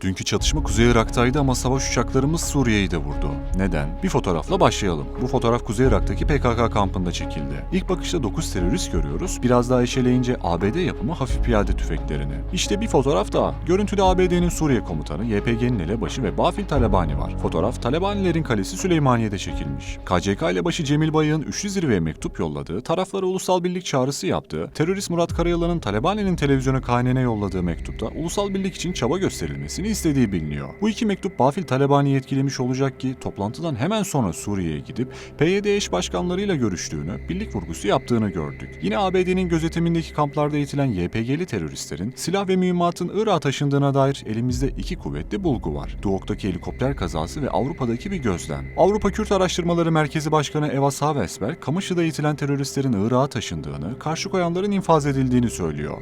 Dünkü çatışma Kuzey Irak'taydı ama savaş uçaklarımız Suriye'yi de vurdu. Neden? Bir fotoğrafla başlayalım. Bu fotoğraf Kuzey Irak'taki PKK kampında çekildi. İlk bakışta 9 terörist görüyoruz. Biraz daha eşeleyince ABD yapımı hafif piyade tüfeklerini. İşte bir fotoğraf daha. Görüntüde ABD'nin Suriye komutanı, YPG'nin elebaşı ve Bafil Talabani var. Fotoğraf Talabanilerin kalesi Süleymaniye'de çekilmiş. KCK elebaşı Cemil Bayık'ın üçlü zirveye mektup yolladığı, taraflara ulusal birlik çağrısı yaptığı, terörist Murat Karayalan'ın Talabani'nin televizyona KNN'e yolladığı mektupta ulusal birlik için çaba gösterilmesini istediği biliniyor. Bu iki mektup Bafil Talabani'yi etkilemiş olacak ki toplantıdan hemen sonra Suriye'ye gidip PYD eş başkanlarıyla görüştüğünü, birlik vurgusu yaptığını gördük. Yine ABD'nin gözetimindeki kamplarda eğitilen YPG'li teröristlerin silah ve mühimmatın Irak'a taşındığına dair elimizde iki kuvvetli bulgu var. Duok'taki helikopter kazası ve Avrupa'daki bir gözlem. Avrupa Kürt Araştırmaları Merkezi Başkanı Eva Savesberg, Kamışlı'da eğitilen teröristlerin Irak'a taşındığını, karşı koyanların infaz edildiğini söylüyor.